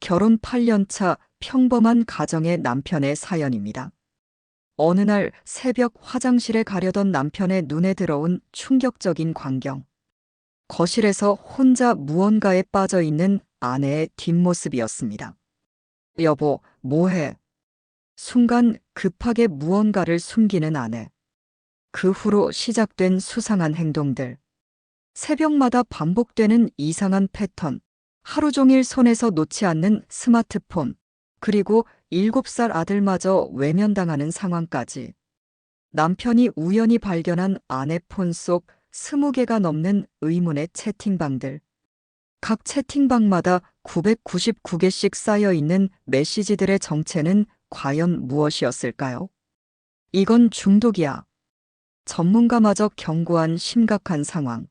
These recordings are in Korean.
결혼 8년차 평범한 가정의 남편의 사연입니다. 어느 날 새벽 화장실에 가려던 남편의 눈에 들어온 충격적인 광경. 거실에서 혼자 무언가에 빠져 있는 아내의 뒷모습이었습니다. 여보, 뭐해? 순간 급하게 무언가를 숨기는 아내. 그 후로 시작된 수상한 행동들. 새벽마다 반복되는 이상한 패턴. 하루 종일 손에서 놓지 않는 스마트폰. 그리고 7살 아들마저 외면당하는 상황까지. 남편이 우연히 발견한 아내 폰 속 20개가 넘는 의문의 채팅방들. 각 채팅방마다 999개씩 쌓여 있는 메시지들의 정체는 과연 무엇이었을까요? 이건 중독이야. 전문가마저 경고한 심각한 상황.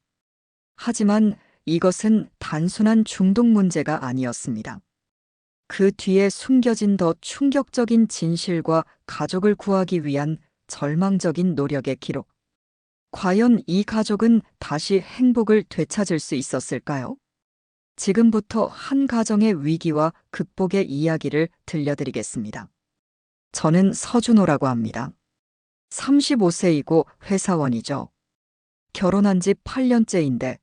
하지만 이것은 단순한 중독 문제가 아니었습니다. 그 뒤에 숨겨진 더 충격적인 진실과 가족을 구하기 위한 절망적인 노력의 기록. 과연 이 가족은 다시 행복을 되찾을 수 있었을까요? 지금부터 한 가정의 위기와 극복의 이야기를 들려드리겠습니다. 저는 서준호라고 합니다. 35세이고 회사원이죠. 결혼한 지 8년째인데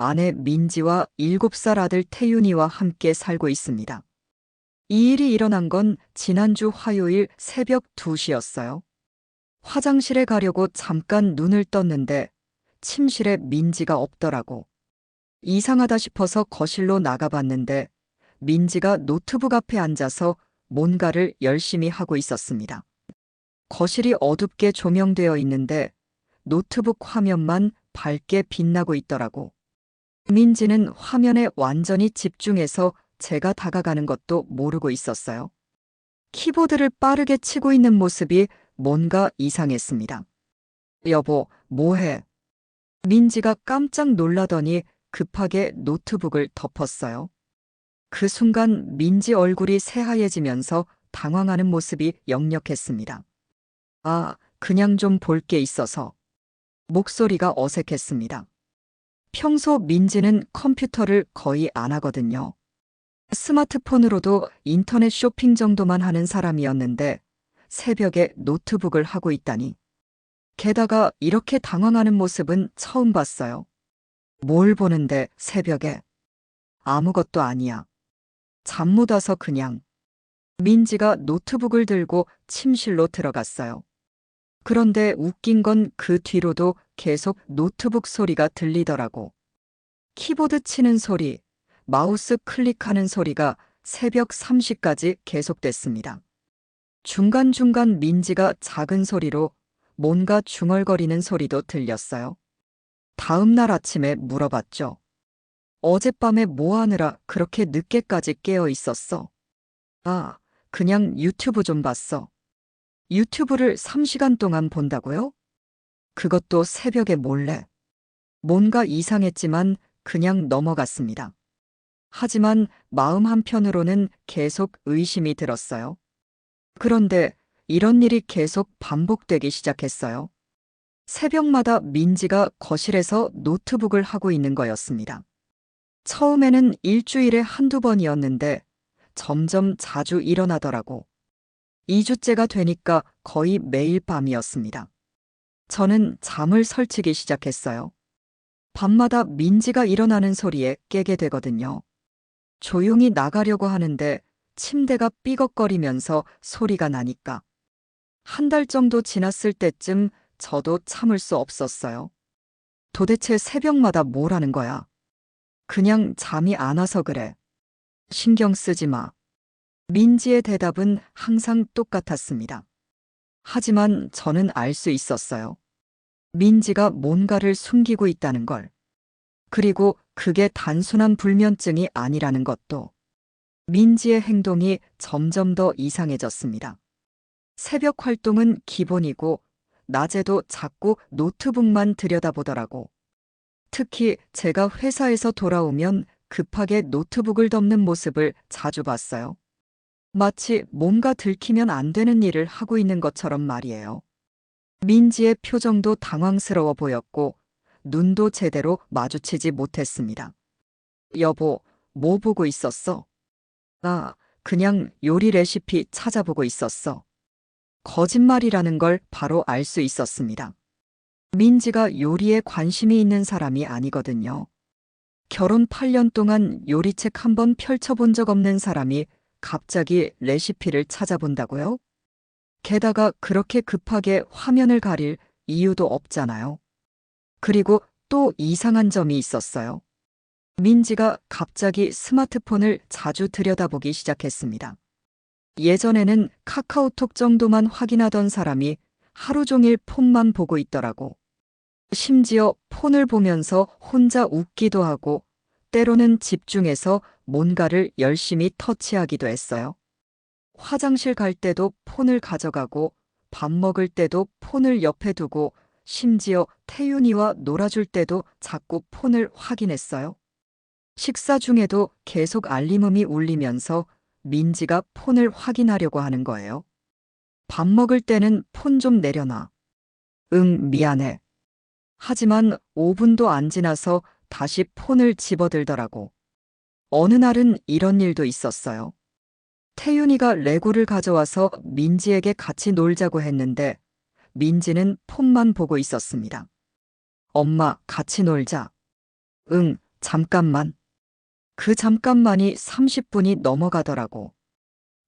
아내 민지와 7살 아들 태윤이와 함께 살고 있습니다. 이 일이 일어난 건 지난주 화요일 새벽 2시였어요. 화장실에 가려고 잠깐 눈을 떴는데 침실에 민지가 없더라고. 이상하다 싶어서 거실로 나가봤는데 민지가 노트북 앞에 앉아서 뭔가를 열심히 하고 있었습니다. 거실이 어둡게 조명되어 있는데 노트북 화면만 밝게 빛나고 있더라고. 민지는 화면에 완전히 집중해서 제가 다가가는 것도 모르고 있었어요. 키보드를 빠르게 치고 있는 모습이 뭔가 이상했습니다. 여보, 뭐해? 민지가 깜짝 놀라더니 급하게 노트북을 덮었어요. 그 순간 민지 얼굴이 새하얘지면서 당황하는 모습이 역력했습니다. 아, 그냥 좀 볼 게 있어서. 목소리가 어색했습니다. 평소 민지는 컴퓨터를 거의 안 하거든요. 스마트폰으로도 인터넷 쇼핑 정도만 하는 사람이었는데 새벽에 노트북을 하고 있다니. 게다가 이렇게 당황하는 모습은 처음 봤어요. 뭘 보는데 새벽에? 아무것도 아니야. 잠 못 와서 그냥. 민지가 노트북을 들고 침실로 들어갔어요. 그런데 웃긴 건 그 뒤로도 계속 노트북 소리가 들리더라고. 키보드 치는 소리, 마우스 클릭하는 소리가 새벽 3시까지 계속됐습니다. 중간중간 민지가 작은 소리로 뭔가 중얼거리는 소리도 들렸어요. 다음 날 아침에 물어봤죠. 어젯밤에 뭐 하느라 그렇게 늦게까지 깨어 있었어? 아, 그냥 유튜브 좀 봤어. 유튜브를 3시간 동안 본다고요? 그것도 새벽에 몰래. 뭔가 이상했지만 그냥 넘어갔습니다. 하지만 마음 한편으로는 계속 의심이 들었어요. 그런데 이런 일이 계속 반복되기 시작했어요. 새벽마다 민지가 거실에서 노트북을 하고 있는 거였습니다. 처음에는 일주일에 한두 번이었는데 점점 자주 일어나더라고. 2주째가 되니까 거의 매일 밤이었습니다. 저는 잠을 설치기 시작했어요. 밤마다 민지가 일어나는 소리에 깨게 되거든요. 조용히 나가려고 하는데 침대가 삐걱거리면서 소리가 나니까. 한 달 정도 지났을 때쯤 저도 참을 수 없었어요. 도대체 새벽마다 뭘 하는 거야? 그냥 잠이 안 와서 그래. 신경 쓰지 마. 민지의 대답은 항상 똑같았습니다. 하지만 저는 알 수 있었어요. 민지가 뭔가를 숨기고 있다는 걸. 그리고 그게 단순한 불면증이 아니라는 것도. 민지의 행동이 점점 더 이상해졌습니다. 새벽 활동은 기본이고, 낮에도 자꾸 노트북만 들여다보더라고. 특히 제가 회사에서 돌아오면 급하게 노트북을 덮는 모습을 자주 봤어요. 마치 뭔가 들키면 안 되는 일을 하고 있는 것처럼 말이에요. 민지의 표정도 당황스러워 보였고, 눈도 제대로 마주치지 못했습니다. 여보, 뭐 보고 있었어? 아, 그냥 요리 레시피 찾아보고 있었어. 거짓말이라는 걸 바로 알 수 있었습니다. 민지가 요리에 관심이 있는 사람이 아니거든요. 결혼 8년 동안 요리책 한 번 펼쳐본 적 없는 사람이 갑자기 레시피를 찾아본다고요? 게다가 그렇게 급하게 화면을 가릴 이유도 없잖아요. 그리고 또 이상한 점이 있었어요. 민지가 갑자기 스마트폰을 자주 들여다보기 시작했습니다. 예전에는 카카오톡 정도만 확인하던 사람이 하루 종일 폰만 보고 있더라고. 심지어 폰을 보면서 혼자 웃기도 하고 때로는 집중해서 뭔가를 열심히 터치하기도 했어요. 화장실 갈 때도 폰을 가져가고 밥 먹을 때도 폰을 옆에 두고 심지어 태윤이와 놀아줄 때도 자꾸 폰을 확인했어요. 식사 중에도 계속 알림음이 울리면서 민지가 폰을 확인하려고 하는 거예요. 밥 먹을 때는 폰 좀 내려놔. 응, 미안해. 하지만 5분도 안 지나서 다시 폰을 집어들더라고. 어느 날은 이런 일도 있었어요. 태윤이가 레고를 가져와서 민지에게 같이 놀자고 했는데 민지는 폰만 보고 있었습니다. 엄마, 같이 놀자. 응, 잠깐만. 그 잠깐만이 30분이 넘어가더라고.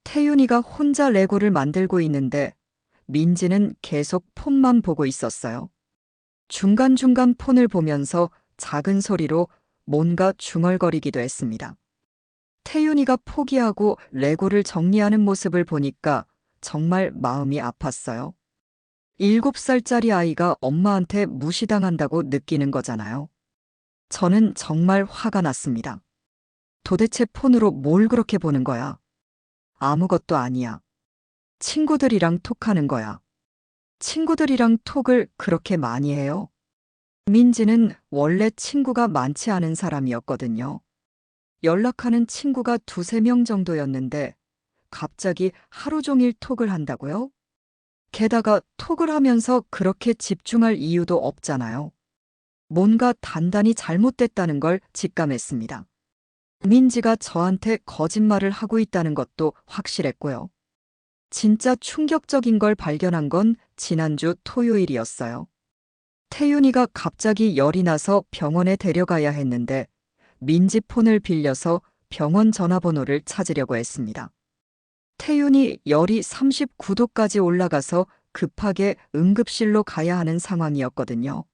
태윤이가 혼자 레고를 만들고 있는데 민지는 계속 폰만 보고 있었어요. 중간중간 폰을 보면서 작은 소리로 뭔가 중얼거리기도 했습니다. 태윤이가 포기하고 레고를 정리하는 모습을 보니까 정말 마음이 아팠어요. 일곱 살짜리 아이가 엄마한테 무시당한다고 느끼는 거잖아요. 저는 정말 화가 났습니다. 도대체 폰으로 뭘 그렇게 보는 거야? 아무것도 아니야. 친구들이랑 톡하는 거야. 친구들이랑 톡을 그렇게 많이 해요. 민지는 원래 친구가 많지 않은 사람이었거든요. 연락하는 친구가 두세 명 정도였는데 갑자기 하루 종일 톡을 한다고요? 게다가 톡을 하면서 그렇게 집중할 이유도 없잖아요. 뭔가 단단히 잘못됐다는 걸 직감했습니다. 민지가 저한테 거짓말을 하고 있다는 것도 확실했고요. 진짜 충격적인 걸 발견한 건 지난주 토요일이었어요. 태윤이가 갑자기 열이 나서 병원에 데려가야 했는데 민지 폰을 빌려서 병원 전화번호를 찾으려고 했습니다. 태윤이 열이 39도까지 올라가서 급하게 응급실로 가야 하는 상황이었거든요.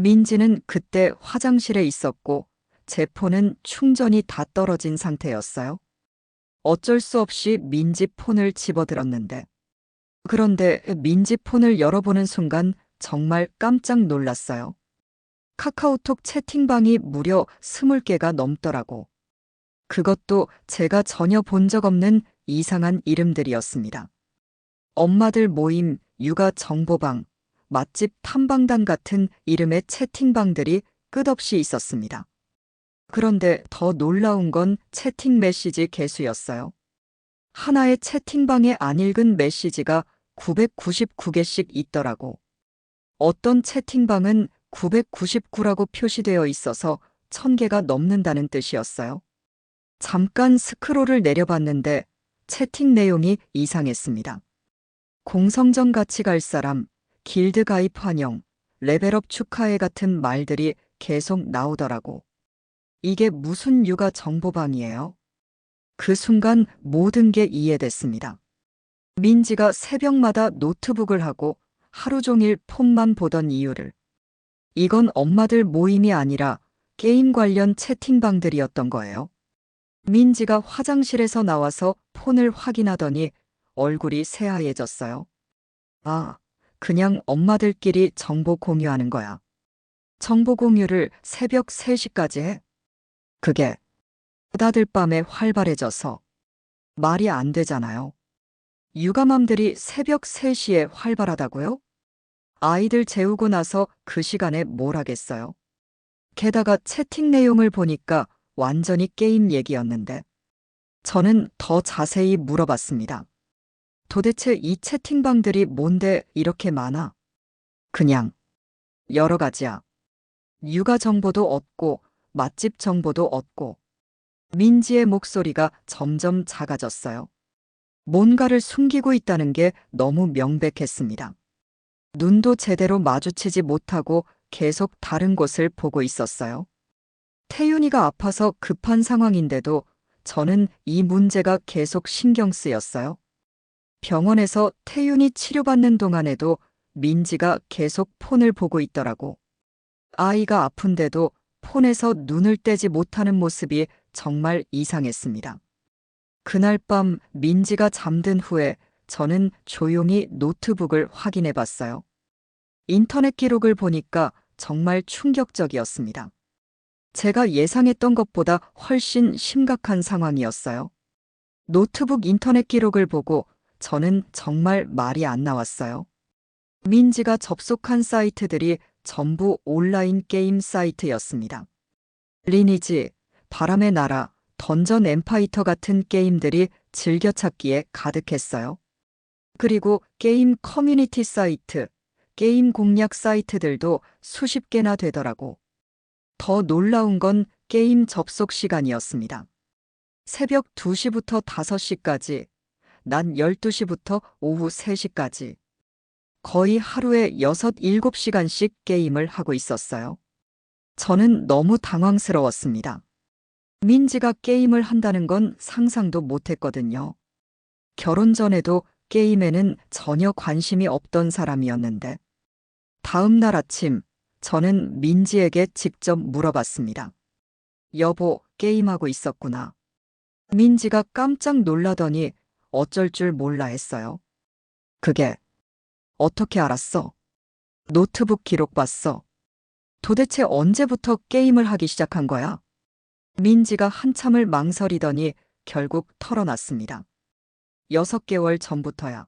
민지는 그때 화장실에 있었고 제 폰은 충전이 다 떨어진 상태였어요. 어쩔 수 없이 민지 폰을 집어들었는데. 그런데 민지 폰을 열어보는 순간 정말 깜짝 놀랐어요. 카카오톡 채팅방이 무려 20개가 넘더라고. 그것도 제가 전혀 본 적 없는 이상한 이름들이었습니다. 엄마들 모임, 육아 정보방, 맛집 탐방단 같은 이름의 채팅방들이 끝없이 있었습니다. 그런데 더 놀라운 건 채팅 메시지 개수였어요. 하나의 채팅방에 안 읽은 메시지가 999개씩 있더라고. 어떤 채팅방은 999라고 표시되어 있어서 1000개가 넘는다는 뜻이었어요. 잠깐 스크롤을 내려봤는데 채팅 내용이 이상했습니다. 공성전 같이 갈 사람, 길드 가입 환영, 레벨업 축하해 같은 말들이 계속 나오더라고. 이게 무슨 육아 정보방이에요? 그 순간 모든 게 이해됐습니다. 민지가 새벽마다 노트북을 하고 하루 종일 폰만 보던 이유를. 이건 엄마들 모임이 아니라 게임 관련 채팅방들이었던 거예요. 민지가 화장실에서 나와서 폰을 확인하더니 얼굴이 새하얘졌어요. 아, 그냥 엄마들끼리 정보 공유하는 거야. 정보 공유를 새벽 3시까지 해? 그게 다들 밤에 활발해져서 말이 안 되잖아요. 육아맘들이 새벽 3시에 활발하다고요? 아이들 재우고 나서 그 시간에 뭘 하겠어요? 게다가 채팅 내용을 보니까 완전히 게임 얘기였는데 저는 더 자세히 물어봤습니다. 도대체 이 채팅방들이 뭔데 이렇게 많아? 그냥 여러 가지야. 육아 정보도 얻고 맛집 정보도 얻고 민지의 목소리가 점점 작아졌어요. 뭔가를 숨기고 있다는 게 너무 명백했습니다. 눈도 제대로 마주치지 못하고 계속 다른 곳을 보고 있었어요. 태윤이가 아파서 급한 상황인데도 저는 이 문제가 계속 신경 쓰였어요. 병원에서 태윤이 치료받는 동안에도 민지가 계속 폰을 보고 있더라고. 아이가 아픈데도 폰에서 눈을 떼지 못하는 모습이 정말 이상했습니다. 그날 밤 민지가 잠든 후에 저는 조용히 노트북을 확인해 봤어요. 인터넷 기록을 보니까 정말 충격적이었습니다. 제가 예상했던 것보다 훨씬 심각한 상황이었어요. 노트북 인터넷 기록을 보고 저는 정말 말이 안 나왔어요. 민지가 접속한 사이트들이 전부 온라인 게임 사이트였습니다. 리니지, 바람의 나라, 던전 엠파이터 같은 게임들이 즐겨찾기에 가득했어요. 그리고 게임 커뮤니티 사이트, 게임 공략 사이트들도 수십 개나 되더라고. 더 놀라운 건 게임 접속 시간이었습니다. 새벽 2시부터 5시까지, 낮 12시부터 오후 3시까지. 거의 하루에 6, 7시간씩 게임을 하고 있었어요. 저는 너무 당황스러웠습니다. 민지가 게임을 한다는 건 상상도 못했거든요. 결혼 전에도 게임에는 전혀 관심이 없던 사람이었는데, 다음 날 아침, 저는 민지에게 직접 물어봤습니다. 여보, 게임하고 있었구나. 민지가 깜짝 놀라더니 어쩔 줄 몰라 했어요. 그게, 어떻게 알았어? 노트북 기록 봤어. 도대체 언제부터 게임을 하기 시작한 거야? 민지가 한참을 망설이더니 결국 털어놨습니다. 여섯 개월 전부터야.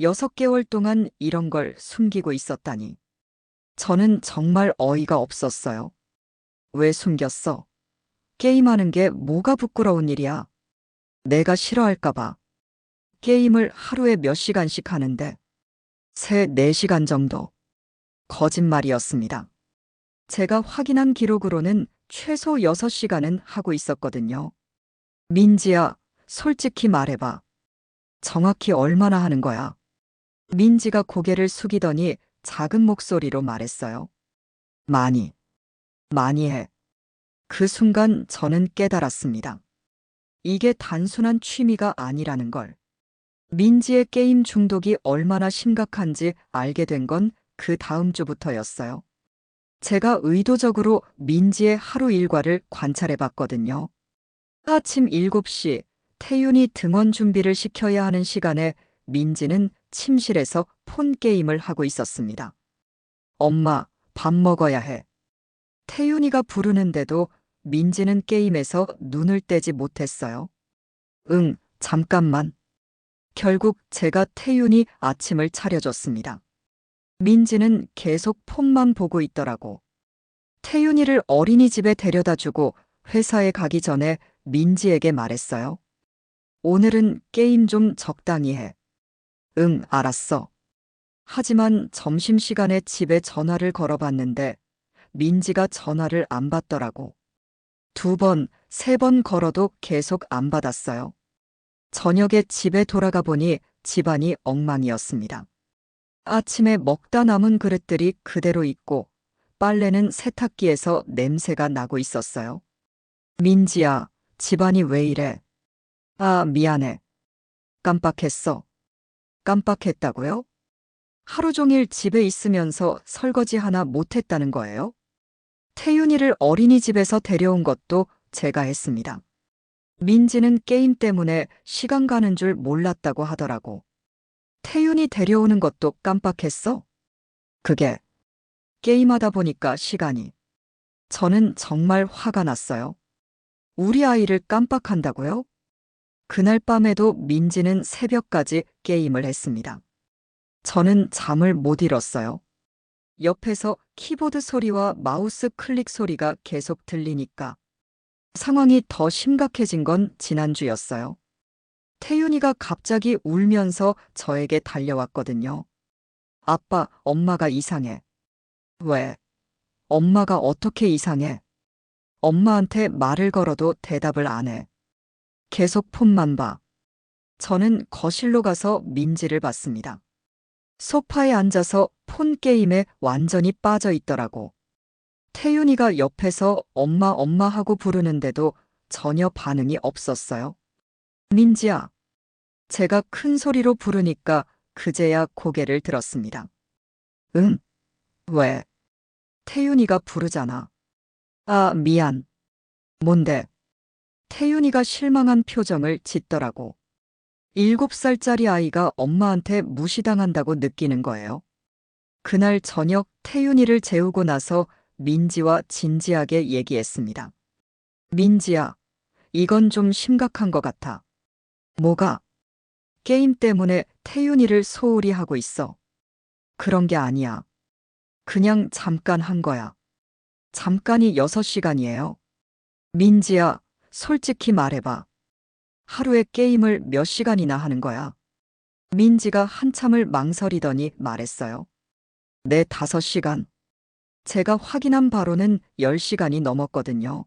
여섯 개월 동안 이런 걸 숨기고 있었다니. 저는 정말 어이가 없었어요. 왜 숨겼어? 게임하는 게 뭐가 부끄러운 일이야? 내가 싫어할까봐. 게임을 하루에 몇 시간씩 하는데. 세, 네 시간 정도. 거짓말이었습니다. 제가 확인한 기록으로는 최소 6시간은 하고 있었거든요. 민지야, 솔직히 말해봐. 정확히 얼마나 하는 거야? 민지가 고개를 숙이더니 작은 목소리로 말했어요. 많이. 많이 해. 그 순간 저는 깨달았습니다. 이게 단순한 취미가 아니라는 걸. 민지의 게임 중독이 얼마나 심각한지 알게 된 건 그 다음 주부터였어요. 제가 의도적으로 민지의 하루 일과를 관찰해 봤거든요. 아침 7시 태윤이 등원 준비를 시켜야 하는 시간에 민지는 침실에서 폰 게임을 하고 있었습니다. 엄마, 밥 먹어야 해. 태윤이가 부르는데도 민지는 게임에서 눈을 떼지 못했어요. 응, 잠깐만. 결국 제가 태윤이 아침을 차려줬습니다. 민지는 계속 폰만 보고 있더라고. 태윤이를 어린이집에 데려다 주고 회사에 가기 전에 민지에게 말했어요. 오늘은 게임 좀 적당히 해. 응, 알았어. 하지만 점심시간에 집에 전화를 걸어봤는데 민지가 전화를 안 받더라고. 두 번, 세 번 걸어도 계속 안 받았어요. 저녁에 집에 돌아가 보니 집안이 엉망이었습니다. 아침에 먹다 남은 그릇들이 그대로 있고 빨래는 세탁기에서 냄새가 나고 있었어요. 민지야, 집안이 왜 이래? 아, 미안해. 깜빡했어. 깜빡했다고요? 하루 종일 집에 있으면서 설거지 하나 못했다는 거예요? 태윤이를 어린이집에서 데려온 것도 제가 했습니다. 민지는 게임 때문에 시간 가는 줄 몰랐다고 하더라고. 태윤이 데려오는 것도 깜빡했어? 그게 게임하다 보니까 시간이. 저는 정말 화가 났어요. 우리 아이를 깜빡한다고요? 그날 밤에도 민지는 새벽까지 게임을 했습니다. 저는 잠을 못 잃었어요. 옆에서 키보드 소리와 마우스 클릭 소리가 계속 들리니까 상황이 더 심각해진 건 지난주였어요. 태윤이가 갑자기 울면서 저에게 달려왔거든요. 아빠, 엄마가 이상해. 왜? 엄마가 어떻게 이상해? 엄마한테 말을 걸어도 대답을 안 해. 계속 폰만 봐. 저는 거실로 가서 민지를 봤습니다. 소파에 앉아서 폰 게임에 완전히 빠져 있더라고. 태윤이가 옆에서 엄마 엄마 하고 부르는데도 전혀 반응이 없었어요. 민지야. 제가 큰 소리로 부르니까 그제야 고개를 들었습니다. 응? 왜? 태윤이가 부르잖아. 아, 미안. 뭔데? 태윤이가 실망한 표정을 짓더라고. 일곱 살짜리 아이가 엄마한테 무시당한다고 느끼는 거예요. 그날 저녁 태윤이를 재우고 나서 민지와 진지하게 얘기했습니다. 민지야, 이건 좀 심각한 것 같아. 뭐가? 게임 때문에 태윤이를 소홀히 하고 있어. 그런 게 아니야. 그냥 잠깐 한 거야. 잠깐이 6시간이에요. 민지야, 솔직히 말해봐. 하루에 게임을 몇 시간이나 하는 거야? 민지가 한참을 망설이더니 말했어요. 네, 5시간. 제가 확인한 바로는 10시간이 넘었거든요.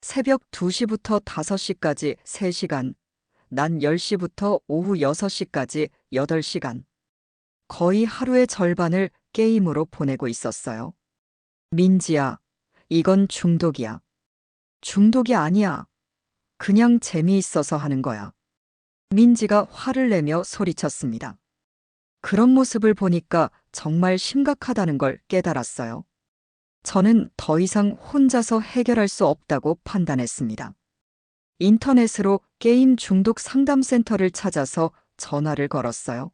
새벽 2시부터 5시까지 3시간, 난 10시부터 오후 6시까지 8시간. 거의 하루의 절반을 게임으로 보내고 있었어요. 민지야, 이건 중독이야. 중독이 아니야. 그냥 재미있어서 하는 거야. 민지가 화를 내며 소리쳤습니다. 그런 모습을 보니까 정말 심각하다는 걸 깨달았어요. 저는 더 이상 혼자서 해결할 수 없다고 판단했습니다. 인터넷으로 게임 중독 상담센터를 찾아서 전화를 걸었어요.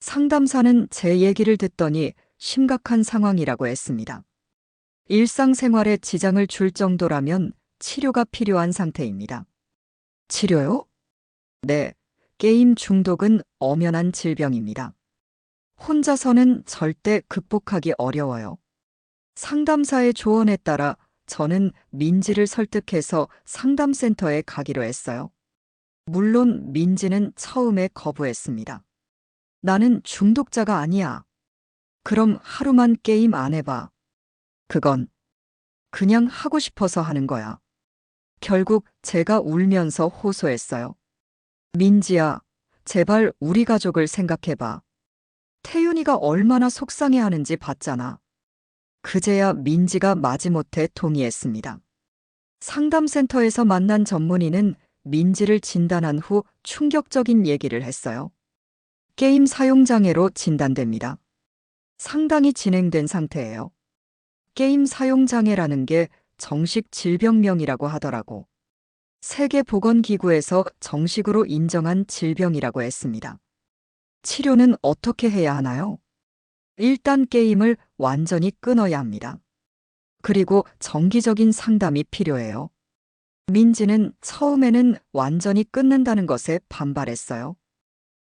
상담사는 제 얘기를 듣더니 심각한 상황이라고 했습니다. 일상생활에 지장을 줄 정도라면 치료가 필요한 상태입니다. 치료요? 네, 게임 중독은 엄연한 질병입니다. 혼자서는 절대 극복하기 어려워요. 상담사의 조언에 따라 저는 민지를 설득해서 상담센터에 가기로 했어요. 물론 민지는 처음에 거부했습니다. 나는 중독자가 아니야. 그럼 하루만 게임 안 해봐. 그건 그냥 하고 싶어서 하는 거야. 결국 제가 울면서 호소했어요. 민지야, 제발 우리 가족을 생각해봐. 태윤이가 얼마나 속상해 하는지 봤잖아. 그제야 민지가 마지못해 동의했습니다. 상담센터에서 만난 전문의는 민지를 진단한 후 충격적인 얘기를 했어요. 게임 사용장애로 진단됩니다. 상당히 진행된 상태예요. 게임 사용장애라는 게 정식 질병명이라고 하더라고. 세계보건기구에서 정식으로 인정한 질병이라고 했습니다. 치료는 어떻게 해야 하나요? 일단 게임을 완전히 끊어야 합니다. 그리고 정기적인 상담이 필요해요. 민지는 처음에는 완전히 끊는다는 것에 반발했어요.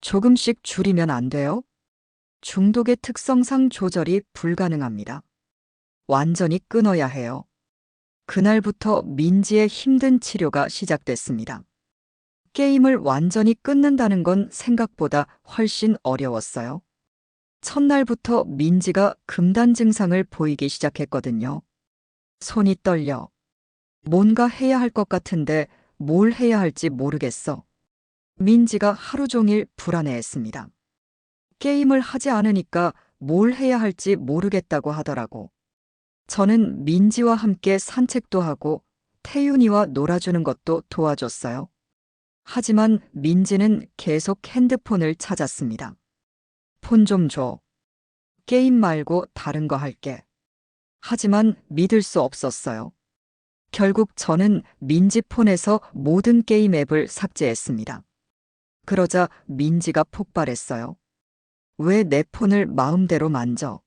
조금씩 줄이면 안 돼요? 중독의 특성상 조절이 불가능합니다. 완전히 끊어야 해요. 그날부터 민지의 힘든 치료가 시작됐습니다. 게임을 완전히 끊는다는 건 생각보다 훨씬 어려웠어요. 첫날부터 민지가 금단 증상을 보이기 시작했거든요. 손이 떨려. 뭔가 해야 할 것 같은데 뭘 해야 할지 모르겠어. 민지가 하루 종일 불안해했습니다. 게임을 하지 않으니까 뭘 해야 할지 모르겠다고 하더라고. 저는 민지와 함께 산책도 하고 태윤이와 놀아주는 것도 도와줬어요. 하지만 민지는 계속 핸드폰을 찾았습니다. 폰 좀 줘. 게임 말고 다른 거 할게. 하지만 믿을 수 없었어요. 결국 저는 민지 폰에서 모든 게임 앱을 삭제했습니다. 그러자 민지가 폭발했어요. 왜 내 폰을 마음대로 만져?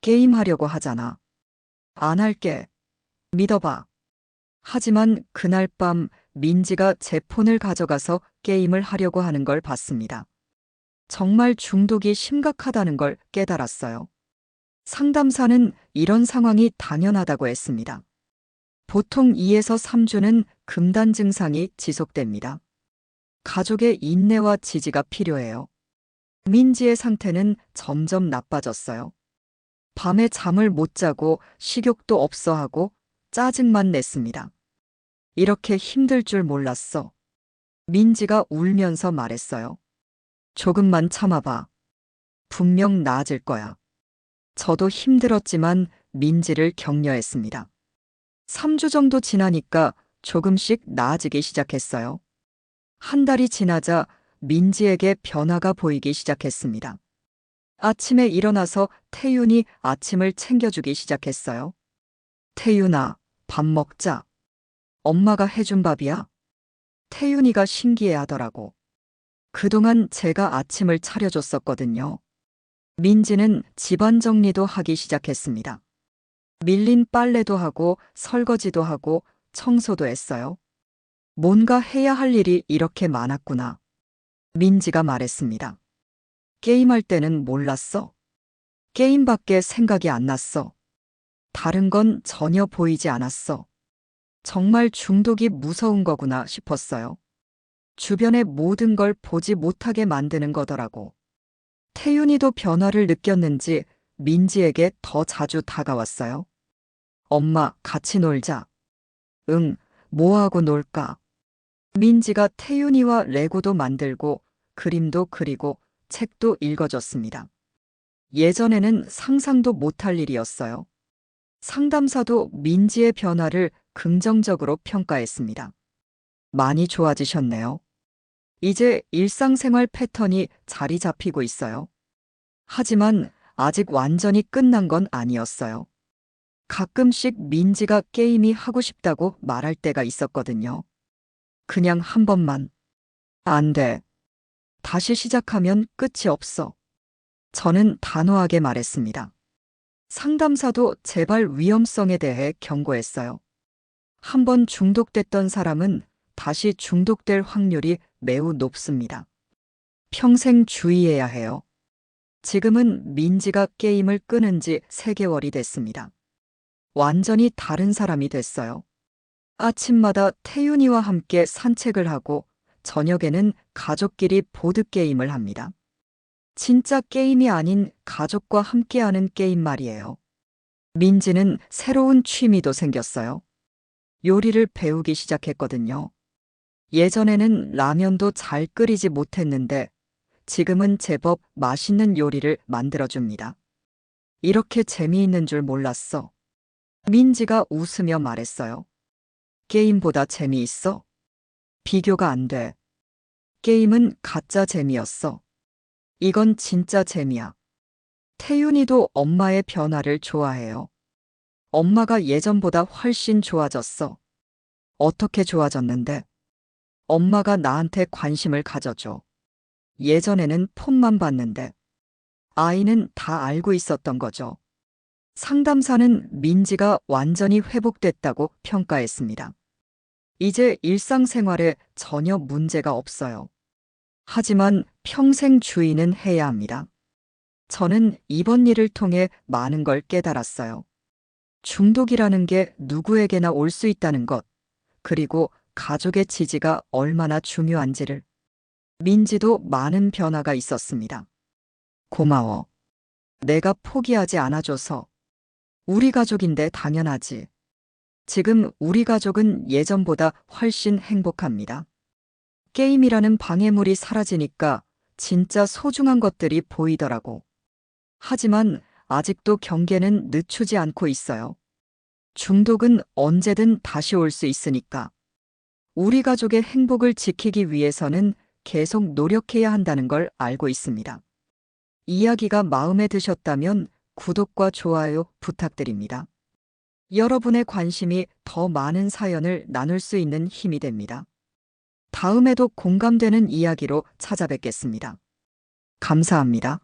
게임하려고 하잖아. 안 할게. 믿어봐. 하지만 그날 밤 민지가 제 폰을 가져가서 게임을 하려고 하는 걸 봤습니다. 정말 중독이 심각하다는 걸 깨달았어요. 상담사는 이런 상황이 당연하다고 했습니다. 보통 2에서 3주는 금단 증상이 지속됩니다. 가족의 인내와 지지가 필요해요. 민지의 상태는 점점 나빠졌어요. 밤에 잠을 못 자고 식욕도 없어 하고 짜증만 냈습니다. 이렇게 힘들 줄 몰랐어. 민지가 울면서 말했어요. 조금만 참아봐. 분명 나아질 거야. 저도 힘들었지만 민지를 격려했습니다. 3주 정도 지나니까 조금씩 나아지기 시작했어요. 한 달이 지나자 민지에게 변화가 보이기 시작했습니다. 아침에 일어나서 태윤이 아침을 챙겨주기 시작했어요. 태윤아, 밥 먹자. 엄마가 해준 밥이야. 태윤이가 신기해 하더라고. 그동안 제가 아침을 차려줬었거든요. 민지는 집안 정리도 하기 시작했습니다. 밀린 빨래도 하고 설거지도 하고 청소도 했어요. 뭔가 해야 할 일이 이렇게 많았구나. 민지가 말했습니다. 게임할 때는 몰랐어. 게임밖에 생각이 안 났어. 다른 건 전혀 보이지 않았어. 정말 중독이 무서운 거구나 싶었어요. 주변의 모든 걸 보지 못하게 만드는 거더라고. 태윤이도 변화를 느꼈는지 민지에게 더 자주 다가왔어요. 엄마, 같이 놀자. 응, 뭐하고 놀까? 민지가 태윤이와 레고도 만들고 그림도 그리고 책도 읽어줬습니다. 예전에는 상상도 못할 일이었어요. 상담사도 민지의 변화를 긍정적으로 평가했습니다. 많이 좋아지셨네요. 이제 일상생활 패턴이 자리 잡히고 있어요. 하지만 아직 완전히 끝난 건 아니었어요. 가끔씩 민지가 게임이 하고 싶다고 말할 때가 있었거든요. 그냥 한 번만. 안 돼. 다시 시작하면 끝이 없어. 저는 단호하게 말했습니다. 상담사도 재발 위험성에 대해 경고했어요. 한번 중독됐던 사람은 다시 중독될 확률이 매우 높습니다. 평생 주의해야 해요. 지금은 민지가 게임을 끊은 지 3개월이 됐습니다. 완전히 다른 사람이 됐어요. 아침마다 태윤이와 함께 산책을 하고 저녁에는 가족끼리 보드게임을 합니다. 진짜 게임이 아닌 가족과 함께하는 게임 말이에요. 민지는 새로운 취미도 생겼어요. 요리를 배우기 시작했거든요. 예전에는 라면도 잘 끓이지 못했는데 지금은 제법 맛있는 요리를 만들어줍니다. 이렇게 재미있는 줄 몰랐어. 민지가 웃으며 말했어요. 게임보다 재미있어? 비교가 안 돼. 게임은 가짜 재미였어. 이건 진짜 재미야. 태윤이도 엄마의 변화를 좋아해요. 엄마가 예전보다 훨씬 좋아졌어. 어떻게 좋아졌는데? 엄마가 나한테 관심을 가져줘. 예전에는 폰만 봤는데. 아이는 다 알고 있었던 거죠. 상담사는 민지가 완전히 회복됐다고 평가했습니다. 이제 일상생활에 전혀 문제가 없어요. 하지만 평생 주의는 해야 합니다. 저는 이번 일을 통해 많은 걸 깨달았어요. 중독이라는 게 누구에게나 올 수 있다는 것, 그리고 가족의 지지가 얼마나 중요한지를. 민지도 많은 변화가 있었습니다. 고마워. 내가 포기하지 않아줘서. 우리 가족인데 당연하지. 지금 우리 가족은 예전보다 훨씬 행복합니다. 게임이라는 방해물이 사라지니까 진짜 소중한 것들이 보이더라고. 하지만 아직도 경계는 늦추지 않고 있어요. 중독은 언제든 다시 올 수 있으니까. 우리 가족의 행복을 지키기 위해서는 계속 노력해야 한다는 걸 알고 있습니다. 이야기가 마음에 드셨다면 구독과 좋아요 부탁드립니다. 여러분의 관심이 더 많은 사연을 나눌 수 있는 힘이 됩니다. 다음에도 공감되는 이야기로 찾아뵙겠습니다. 감사합니다.